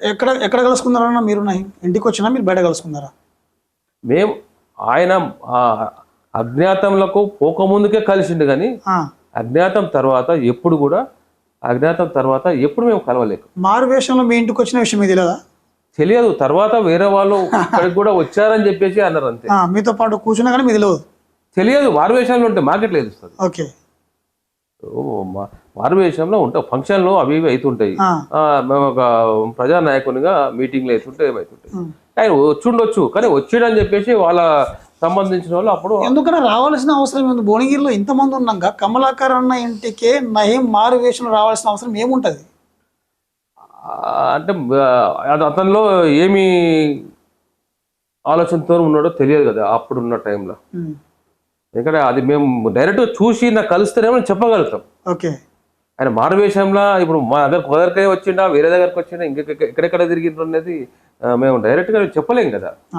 ఎక్కడ ఎక్కడ కలుసుకున్నారన్న మీరు ఇంటికి వచ్చినా మీరు బయట కలుసుకున్నారా? మేము ఆయన అజ్ఞాతంలకు పోకముందుకే కలిసిండు కానీ అజ్ఞాతం తర్వాత ఎప్పుడు కూడా అజ్ఞాతం తర్వాత ఎప్పుడు మేము కలవలేక. మారు వేషంలో మీ ఇంటికి వచ్చిన విషయం లేదా తెలియదు తర్వాత వేరే వాళ్ళు ఇక్కడికి కూడా వచ్చారని చెప్పేసి అన్నారు అంతే. మీతో పాటు కూర్చున్నా కానీ మీ తెలియదు తెలియదు మారువేషంలో ఉంటే మార్కెట్లో తెలుస్తుంది? ఓకే. మారువేషంలో ఉంటాయి ఫంక్షన్లు అవి ఇవి అవుతుంటాయి మేము ఒక ప్రజానాయకునిగా మీటింగ్లు అవుతుంటే ఏమవుతుంటాయి ఉం. ఆయన వచ్చిండొచ్చు. కానీ వచ్చిడని చెప్పేసి వాళ్ళ సంబంధించిన వాళ్ళు అప్పుడు ఎందుకన్నా రావాల్సిన అవసరం ఉంది భువనగిరిలో ఇంతమంది ఉన్నాక కమలాకర్ అన్న ఇంటికే నయం మారు వేషంలో రావాల్సిన అవసరం ఏముంటది? అంటే అతనిలో ఏమి ఆలోచనతో ఉన్నాడో తెలియదు కదా అప్పుడున్న టైంలో ఎందుకంటే అది మేము డైరెక్ట్గా చూసి నాకు కలిస్తేనేమో చెప్పగలుగుతాం. ఓకే. ఆయన మారువేషంలో ఇప్పుడు మా దగ్గర కుదరకే వచ్చిండా వేరే దగ్గరకు వచ్చిండా ఇంకా ఎక్కడెక్కడ తిరిగిండ్రు అనేది మేము డైరెక్ట్గా చెప్పలేం కదా.